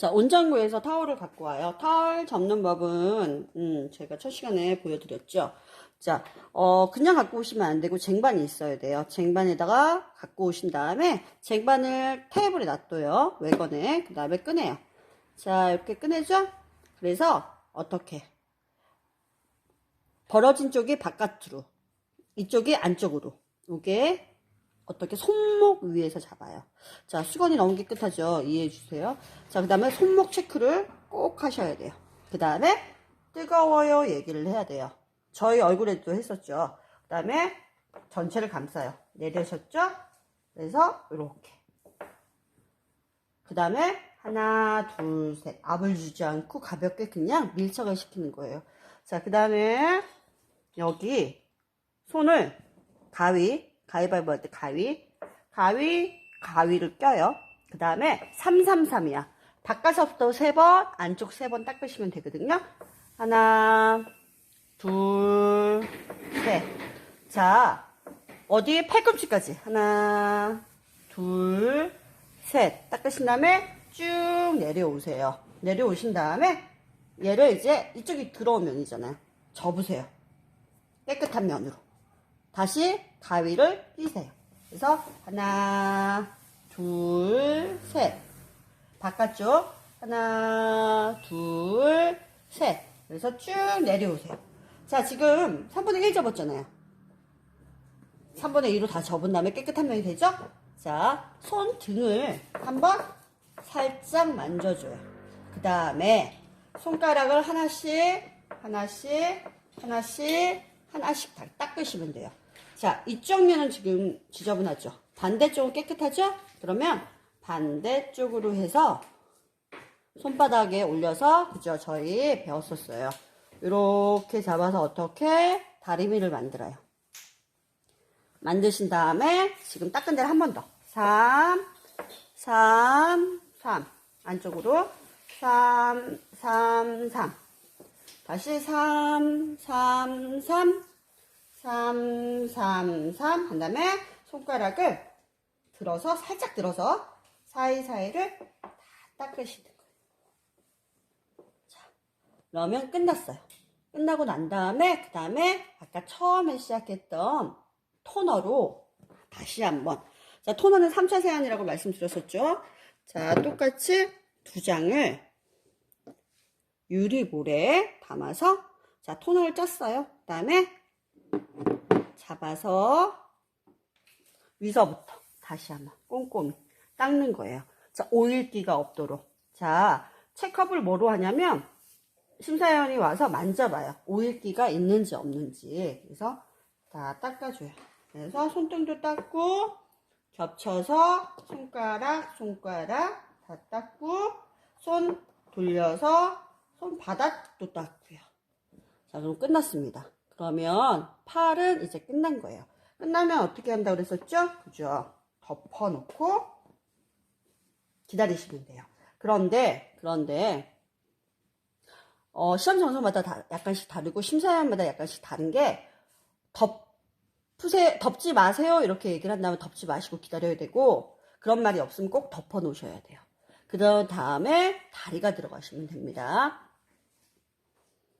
자, 온장고에서 타월을 갖고 와요. 타월 접는 법은, 음, 제가 첫 시간에 보여드렸죠. 자, 어, 그냥 갖고 오시면 안 되고 쟁반이 있어야 돼요. 쟁반에다가 갖고 오신 다음에 쟁반을 테이블에 놔둬요. 외건에. 그 다음에 꺼내요. 자, 이렇게 꺼내죠? 그래서 어떻게? 벌어진 쪽이 바깥으로, 이쪽이 안쪽으로. 이게 어떻게 손목 위에서 잡아요. 자, 수건이 너무 깨끗하죠? 이해해 주세요. 자, 그 다음에 손목 체크를 꼭 하셔야 돼요. 그 다음에 뜨거워요 얘기를 해야 돼요. 저희 얼굴에도 했었죠. 그 다음에 전체를 감싸요. 내려셨죠? 그래서 이렇게. 그 다음에 하나, 둘, 셋. 압을 주지 않고 가볍게 그냥 밀착을 시키는 거예요. 자, 그 다음에 여기 손을 가위, 가위바위보 할 때 가위, 가위, 가위를 껴요. 그 다음에 333이야. 바깥서부터 세 번, 안쪽 세번 닦으시면 되거든요. 하나, 둘, 셋. 자, 어디 팔꿈치까지. 하나, 둘, 셋. 닦으신 다음에 쭉 내려오세요. 내려오신 다음에 얘를 이제 이쪽이 들어온 면이잖아요. 접으세요. 깨끗한 면으로. 다시 가위를 띄세요. 그래서 하나, 둘, 셋. 바깥쪽 하나, 둘, 셋. 그래서 쭉 내려오세요. 자, 지금 3분의 1 접었잖아요. 3분의 2로 다 접은 다음에 깨끗한 면이 되죠? 자, 손 등을 한번 살짝 만져줘요. 그 다음에 손가락을 하나씩, 하나씩, 하나씩, 하나씩 다 닦으시면 돼요. 자, 이쪽 면은 지금 지저분하죠? 반대쪽은 깨끗하죠? 그러면 반대쪽으로 해서 손바닥에 올려서, 그죠? 저희 배웠었어요. 이렇게 잡아서 어떻게 다리미를 만들어요. 만드신 다음에 지금 닦은 데를 한 번 더. 3, 3, 3. 안쪽으로 3, 3, 3. 다시 3, 3, 3. 3, 3, 3. 한 다음에 손가락을 들어서, 살짝 들어서 사이사이를 다 닦으시는 거예요. 자, 그러면 끝났어요. 끝나고 난 다음에, 그 다음에 아까 처음에 시작했던 토너로 다시 한번. 자, 토너는 3차 세안이라고 말씀드렸었죠. 자, 똑같이 두 장을 유리볼에 담아서 자, 토너를 짰어요. 그 다음에 잡아서 위서부터 다시 한번 꼼꼼히 닦는 거예요. 자, 오일기가 없도록. 자, 체크업을 뭐로 하냐면 심사위원이 와서 만져봐요. 오일기가 있는지 없는지. 그래서 다 닦아줘요. 그래서 손등도 닦고 겹쳐서 손가락, 손가락 다 닦고 손 돌려서 손바닥도 닦고요. 자, 그럼 끝났습니다. 그러면 팔은 이제 끝난 거예요. 끝나면 어떻게 한다고 그랬었죠? 그죠? 덮어놓고 기다리시면 돼요. 그런데, 그런데, 어, 시험 점수마다 다, 약간씩 다르고 심사위원마다 약간씩 다른 게 덮으세 덮지 마세요 이렇게 얘기를 한다면 덮지 마시고 기다려야 되고 그런 말이 없으면 꼭 덮어 놓으셔야 돼요. 그 다음에 다리가 들어가시면 됩니다.